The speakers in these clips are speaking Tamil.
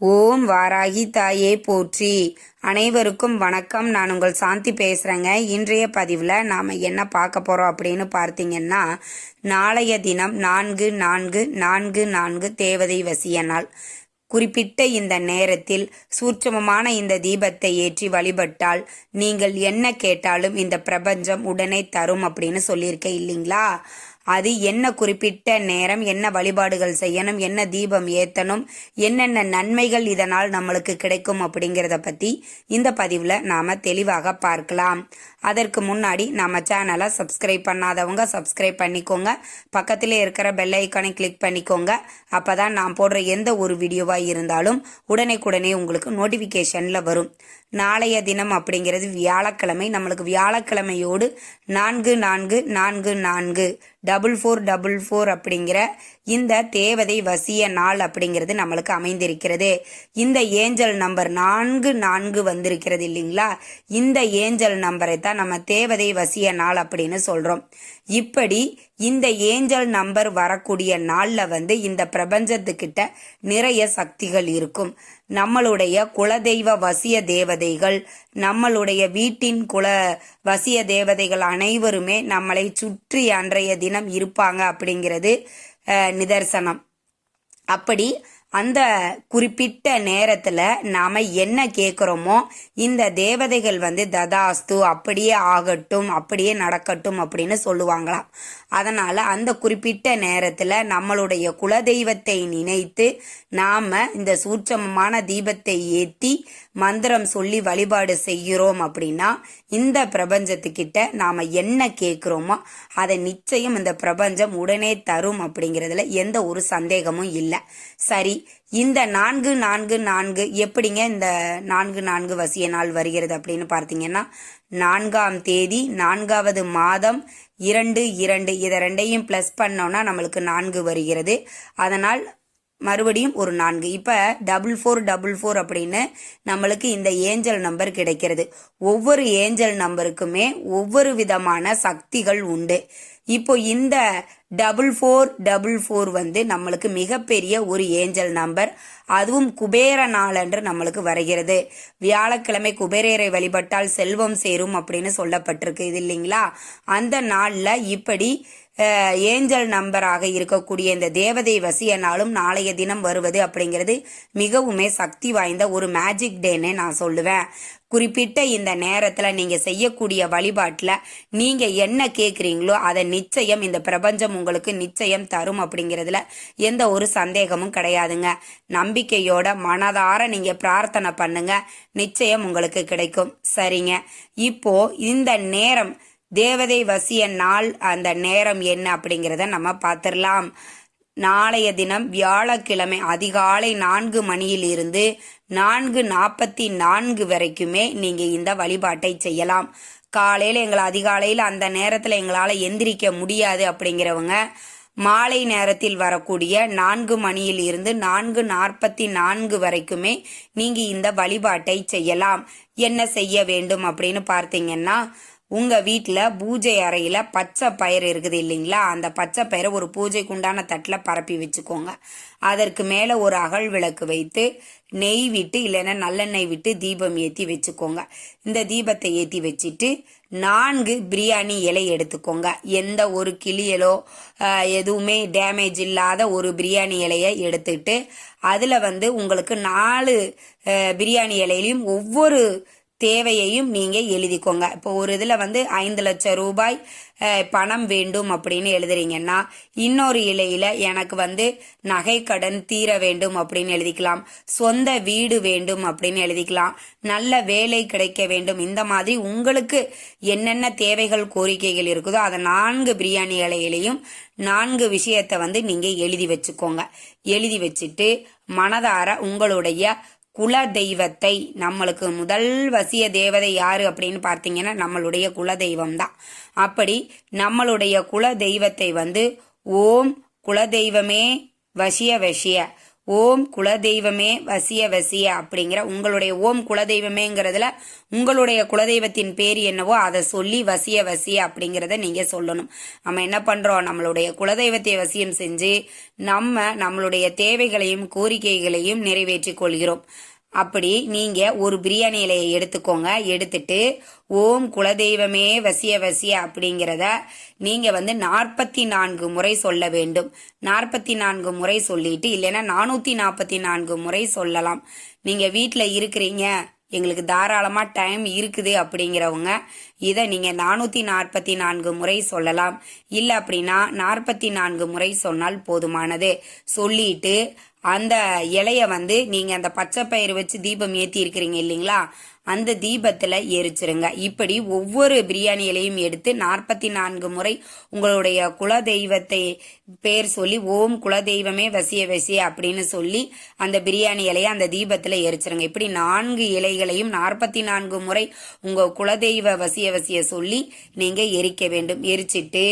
ஓம் வாராகி தாயே போற்றி. அனைவருக்கும் வணக்கம். நான் உங்கள் சாந்தி பேசுகிறேங்க இன்றைய பதிவில் நாம் என்ன பார்க்க போகிறோம் அப்படின்னு பார்த்தீங்கன்னா நாளைய தினம் நான்கு நான்கு நான்கு நான்கு தேவதை வசிய நாள். குறிப்பிட்ட இந்த நேரத்தில் சூட்சமமான இந்த தீபத்தை ஏற்றி வழிபட்டால் நீங்கள் என்ன கேட்டாலும் இந்த பிரபஞ்சம் உடனே தரும் அப்படின்னு சொல்லியிருக்கேன் இல்லைங்களா? அது என்ன குறிப்பிட்ட நேரம் என்ன வழிபாடுகள் செய்யணும் என்ன தீபம் ஏத்தணும் என்னென்ன நன்மைகள் இதனால் நம்மளுக்கு கிடைக்கும் அப்படிங்கிறத பற்றி இந்த பதிவில் நாம் தெளிவாக பார்க்கலாம். அதற்கு முன்னாடி நம்ம சேனலை சப்ஸ்கிரைப் பண்ணாதவங்க சப்ஸ்கிரைப் பண்ணிக்கோங்க. பக்கத்திலே இருக்கிற பெல் ஐக்கானை கிளிக் பண்ணிக்கோங்க. அப்பதான் நான் போடுற எந்த ஒரு வீடியோவாக இருந்தாலும் உடனே உங்களுக்கு நோட்டிஃபிகேஷனில் வரும். நாளைய தினம் அப்படிங்கிறது வியாழக்கிழமை. நம்மளுக்கு வியாழக்கிழமையோடு நான்கு நான்கு நான்கு நான்கு டபுள் ஃபோர் டபுள் ஃபோர் அப்படிங்கிற இந்த தேவதை வசிய நாள் அப்படிங்கிறது நம்மளுக்கு அமைந்திருக்கிறது. இந்த ஏஞ்சல் நம்பர் நான்கு நான்கு வந்திருக்கிறது இல்லைங்களா? இந்த ஏஞ்சல் நம்பரை தான் நம்ம தேவதை வசிய நாள் அப்படின்னு சொல்கிறோம் இப்படி இந்த ஏஞ்சல் நம்பர் வரக்கூடிய நாளில் வந்து இந்த பிரபஞ்சத்துக்கிட்ட நிறைய சக்திகள் இருக்கும். நம்மளுடைய குலதெய்வ வசிய தேவதைகள் நம்மளுடைய வீட்டின் குல வசிய தேவதைகள் அனைவருமே நம்மளை சுற்றி அன்றைய தினம் இருப்பாங்க அப்படிங்கிறது நிதர்சனம். அப்படி அந்த குறிப்பிட்ட நேரத்தில் நாம் என்ன கேட்குறோமோ இந்த தேவதைகள் வந்து ததாஸ்து அப்படியே ஆகட்டும் அப்படியே நடக்கட்டும் அப்படின்னு சொல்லுவாங்களாம். அதனால் அந்த குறிப்பிட்ட நேரத்தில் நம்மளுடைய குலதெய்வத்தை நினைத்து நாம் இந்த சூட்சமமான தீபத்தை ஏற்றி மந்திரம் சொல்லி வழிபாடு செய்கிறோம் அப்படின்னா இந்த பிரபஞ்சத்துக்கிட்ட நாம் என்ன கேட்குறோமோ அதை நிச்சயம் இந்த பிரபஞ்சம் உடனே தரும் அப்படிங்கிறதுல எந்த ஒரு சந்தேகமும் இல்லை. சரி இந்த நான்கு நான்கு நான்கு எப்படிங்க இந்த நான்கு நான்கு வசிய நாள் வருகிறது அப்படின்னு பார்த்தீங்கன்னா நான்காம் தேதி நான்காவது மாதம் இரண்டு இரண்டு இதை ரெண்டையும் ப்ளஸ் பண்ணோம்னா நம்மளுக்கு நான்கு வருகிறது. அதனால் மறுபடியும் ஒரு நான்கு. இப்போ டபுள் ஃபோர் டபுள் ஃபோர் அப்படின்னு நம்மளுக்கு இந்த ஏஞ்சல் நம்பர் கிடைக்கிறது. ஒவ்வொரு ஏஞ்சல் நம்பருக்குமே ஒவ்வொரு விதமான சக்திகள் உண்டு. இப்போ இந்த டபுள் ஃபோர் டபுள் ஃபோர் வந்து நம்மளுக்கு மிகப்பெரிய ஒரு ஏஞ்சல் நம்பர் அதுவும் குபேர நாள் என்று நம்மளுக்கு வருகிறது. வியாழக்கிழமை குபேரரை வழிபட்டால் செல்வம் சேரும் அப்படின்னு சொல்லப்பட்டிருக்கு. இது இல்லைங்களா? அந்த நாளில் இப்படி ஏஞ்சல் நம்பராக இருக்கக்கூடிய இந்த தேவதை வசியனாலும் நாளைய தினம் வருவது அப்படிங்கிறது மிகவுமே சக்தி வாய்ந்த ஒரு மேஜிக் டேன்னு நான் சொல்லுவேன். குறிப்பிட்ட இந்த நேரத்தில் நீங்கள் செய்யக்கூடிய வழிபாட்டில் நீங்கள் என்ன கேட்குறீங்களோ அதை நிச்சயம் இந்த பிரபஞ்சம் உங்களுக்கு நிச்சயம் தரும் அப்படிங்கிறதுல எந்த ஒரு சந்தேகமும் கிடையாதுங்க. நம்பிக்கையோட மனதார நீங்கள் பிரார்த்தனை பண்ணுங்க. நிச்சயம் உங்களுக்கு கிடைக்கும். சரிங்க. இப்போ இந்த நேரம் தேவதை வசிய நாள் அந்த நேரம் என்ன அப்படிங்கிறத நம்ம பார்த்துடலாம். நாளைய தினம் வியாழக்கிழமை அதிகாலை நான்கு மணியில் இருந்து நான்கு நாற்பத்தி நான்கு வரைக்குமே நீங்கள் இந்த வழிபாட்டை செய்யலாம். காலையில் எங்களை அதிகாலையில் அந்த நேரத்தில் எங்களால் எந்திரிக்க முடியாது அப்படிங்கிறவங்க மாலை நேரத்தில் வரக்கூடிய நான்கு மணியில் இருந்து நான்கு நாற்பத்தி நான்கு வரைக்குமே நீங்கள் இந்த வழிபாட்டை செய்யலாம். என்ன செய்ய வேண்டும் அப்படின்னு பார்த்தீங்கன்னா உங்கள் வீட்டில் பூஜை அறையில் பச்சை பயிர் இருக்குது இல்லைங்களா? அந்த பச்சை பயிரை ஒரு பூஜைக்குண்டான தட்டில் பரப்பி வச்சுக்கோங்க. அதற்கு மேலே ஒரு அகல் விளக்கு வைத்து நெய் விட்டு இல்லைன்னா நல்லெண்ணெய் விட்டு தீபம் ஏற்றி வச்சுக்கோங்க. இந்த தீபத்தை ஏற்றி வச்சுட்டு நான்கு பிரியாணி இலை எடுத்துக்கோங்க. எந்த ஒரு கிளியலோ எதுவுமே டேமேஜ் இல்லாத ஒரு பிரியாணி இலையை எடுத்துட்டு அதில் வந்து உங்களுக்கு நாலு பிரியாணி இலையிலையும் ஒவ்வொரு தேவையையும் நீங்கள் எழுதிக்கோங்க. இப்போ ஒரு இதில் வந்து ஐந்து லட்சம் ரூபாய் பணம் வேண்டும் அப்படின்னு எழுதுறீங்கன்னா இன்னொரு இலையில் எனக்கு வந்து நகை கடன் தீர வேண்டும் அப்படின்னு எழுதிக்கலாம். சொந்த வீடு வேண்டும் அப்படின்னு எழுதிக்கலாம். நல்ல வேலை கிடைக்க வேண்டும். இந்த மாதிரி உங்களுக்கு என்னென்ன தேவைகள் கோரிக்கைகள் இருக்குதோ அதை நான்கு பிரியாணி இலையிலையும் நான்கு விஷயத்தை வந்து நீங்கள் எழுதி வச்சுக்கோங்க. எழுதி வச்சுட்டு மனதார உங்களுடைய குல தெய்வத்தை நம்மளுக்கு முதல் வசிய தேவதை யாரு அப்படின்னு பார்த்தீங்கன்னா நம்மளுடைய குல தெய்வம் தான் அப்படி நம்மளுடைய குல தெய்வத்தை வந்து ஓம் குல தெய்வமே வசிய வசிய. ஓம் குலதெய்வமே வசிய வசிய அப்படிங்கிற உங்களுடைய ஓம் குலதெய்வமேங்கிறதுல உங்களுடைய குலதெய்வத்தின் பேர் என்னவோ அதை சொல்லி வசிய வசிய அப்படிங்கிறத நீங்க சொல்லணும். நம்ம என்ன பண்றோம்? நம்மளுடைய குலதெய்வத்தை வசியம் செஞ்சு நம்ம நம்மளுடைய தேவைகளையும் கோரிக்கைகளையும் நிறைவேற்றிக் கொள்கிறோம். அப்படி நீங்க ஒரு பிரியாணி இலையை எடுத்துக்கோங்க எடுத்துட்டு ஓம் குலதெய்வமே வசிய வசிய அப்படிங்கிறத நீங்க வந்து நாற்பத்தி நான்கு முறை சொல்ல வேண்டும். நாற்பத்தி நான்கு முறை சொல்லிட்டு இல்லைன்னா நானூற்றி நாற்பத்தி நான்கு முறை சொல்லலாம். நீங்க வீட்டில் இருக்கிறீங்க எங்களுக்கு தாராளமா டைம் இருக்குது அப்படிங்கிறவங்க இதை நீங்க நானூத்தி நாற்பத்தி நான்கு முறை சொல்லலாம். இல்ல அப்படின்னா நாற்பத்தி நான்கு முறை சொன்னால் போதுமானது. சொல்லிட்டு அந்த இலைய வந்து நீங்க அந்த பச்சை பயிர் வச்சு தீபம் ஏத்தி இருக்கிறீங்க இல்லைங்களா? அந்த தீபத்தில் எரிச்சிருங்க இப்படி ஒவ்வொரு பிரியாணி இலையும் எடுத்து நாற்பத்தி நான்கு முறை உங்களுடைய குலதெய்வத்தை பேர் சொல்லி ஓம் குலதெய்வமே வசிய வசிய அப்படின்னு சொல்லி அந்த பிரியாணி இலையை அந்த தீபத்தில் எரிச்சிருங்க இப்படி நான்கு இலைகளையும் நாற்பத்தி நான்கு முறை உங்கள் குலதெய்வ வசிய வசிய சொல்லி நீங்கள் எரிக்க வேண்டும். எரிச்சிட்டு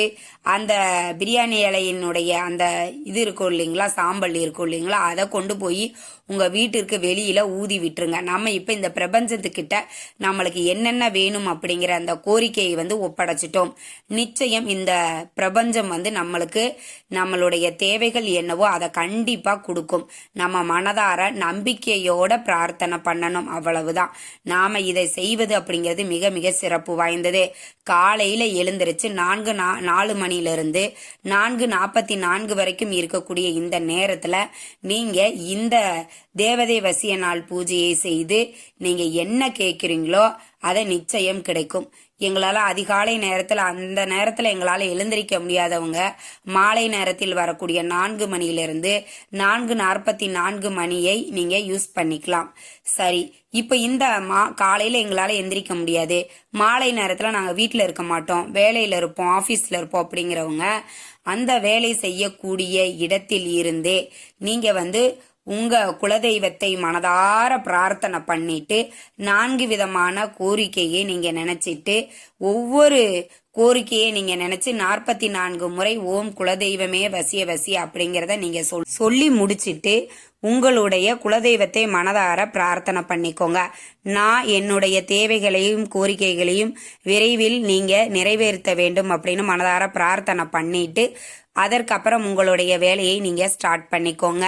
அந்த பிரியாணி இலையினுடைய அந்த இது இருக்கும் இல்லைங்களா சாம்பல் இருக்கும் இல்லைங்களா அதை கொண்டு போய் உங்கள் வீட்டிற்கு வெளியில் ஊதி விட்டுருங்க. நம்ம இப்போ இந்த பிரபஞ்சத்துக்கிட்ட நம்மளுக்கு என்னென்ன வேணும் அப்படிங்கிற அந்த கோரிக்கையை வந்து ஒப்படைச்சிட்டோம். நிச்சயம் இந்த பிரபஞ்சம் வந்து நம்மளுக்கு நம்மளுடைய தேவைகள் என்னவோ அதை கண்டிப்பாக கொடுக்கும். நம்ம மனதார நம்பிக்கையோட பிரார்த்தனை பண்ணணும். அவ்வளவுதான். நாம் இதை செய்வது அப்படிங்கிறது மிக மிக சிறப்பு வாய்ந்தது. காலையில் எழுந்திருச்சு நான்கு நா- நாலு மணில நான்கு நாற்பத்தி நான்கு வரைக்கும் இருக்கக்கூடிய இந்த நேரத்தில் நீங்கள் இந்த தேவதை வசிய நாள் பூஜையை செய்து நீங்க என்ன கேட்குறீங்களோ அதை நிச்சயம் கிடைக்கும். எங்களால் அதிகாலை நேரத்தில் அந்த நேரத்தில் எங்களால் எழுந்திருக்க முடியாதவங்க மாலை நேரத்தில் வரக்கூடிய நான்கு மணியிலிருந்து நான்கு நாற்பத்தி நான்கு மணியை நீங்கள் யூஸ் பண்ணிக்கலாம். சரி இப்போ இந்த மா காலையில் எங்களால் எந்திரிக்க முடியாது. மாலை நேரத்தில் நாங்கள் வீட்டில் இருக்க மாட்டோம். வேலையில் இருப்போம் ஆஃபீஸில் இருப்போம் அப்படிங்கிறவங்க அந்த வேலை செய்யக்கூடிய இடத்தில் இருந்தே நீங்கள் வந்து உங்க குலதெய்வத்தை மனதார பிரார்த்தனை பண்ணிட்டு நான்கு விதமான கோரிக்கையை நீங்க நினைச்சிட்டு ஒவ்வொரு கோரிக்கையை நீங்க நினைச்சு நாற்பத்தி நான்கு முறை ஓம் குலதெய்வமே வசிய வசிய அப்படிங்கிறத நீங்க சொல் சொல்லி முடிச்சிட்டு உங்களுடைய குலதெய்வத்தை மனதார பிரார்த்தனை பண்ணிக்கோங்க. நான் என்னுடைய தேவைகளையும் கோரிக்கைகளையும் விரைவில் நீங்க நிறைவேற்ற வேண்டும் அப்படின்னு மனதார பிரார்த்தனை பண்ணிட்டு அதற்கப்புறம் உங்களுடைய வேலையை நீங்க ஸ்டார்ட் பண்ணிக்கோங்க.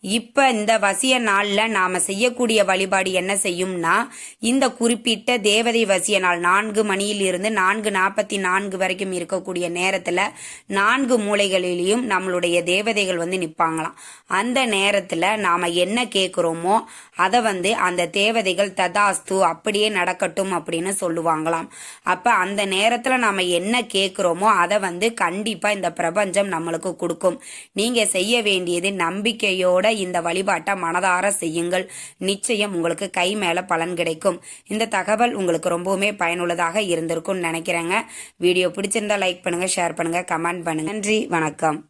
இப்ப இந்த வசிய நாள்ல நாம செய்யக்கூடிய வழிபாடு என்ன செய்யும்னா இந்த குறிப்பிட்ட தேவதை வசிய நாள் நான்கு மணியில் இருந்து நான்கு நாற்பத்தி நான்கு வரைக்கும் இருக்கக்கூடிய நேரத்துல நான்கு மூளைகளிலையும் நம்மளுடைய தேவதைகள் வந்து நிப்பாங்களாம். அந்த நேரத்துல நாம என்ன கேட்குறோமோ அதை வந்து அந்த தேவதைகள் ததாஸ்து அப்படியே நடக்கட்டும் அப்படின்னு சொல்லுவாங்களாம். அப்ப அந்த நேரத்துல நாம என்ன கேட்குறோமோ அதை வந்து கண்டிப்பா இந்த பிரபஞ்சம் நம்மளுக்கு கொடுக்கும். நீங்க செய்ய வேண்டியது நம்பிக்கையோட இந்த வழிபாட்டை மனதார செய்யுங்கள். நிச்சயம் உங்களுக்கு கை மேல பலன் கிடைக்கும். இந்த தகவல் உங்களுக்கு ரொம்பவுமே பயனுள்ளதாக இருந்திருக்கும்னு நினைக்கிறேங்க. வீடியோ பிடிச்சிருந்தா லைக் பண்ணுங்க ஷேர் பண்ணுங்க கமெண்ட் பண்ணுங்க. நன்றி வணக்கம்.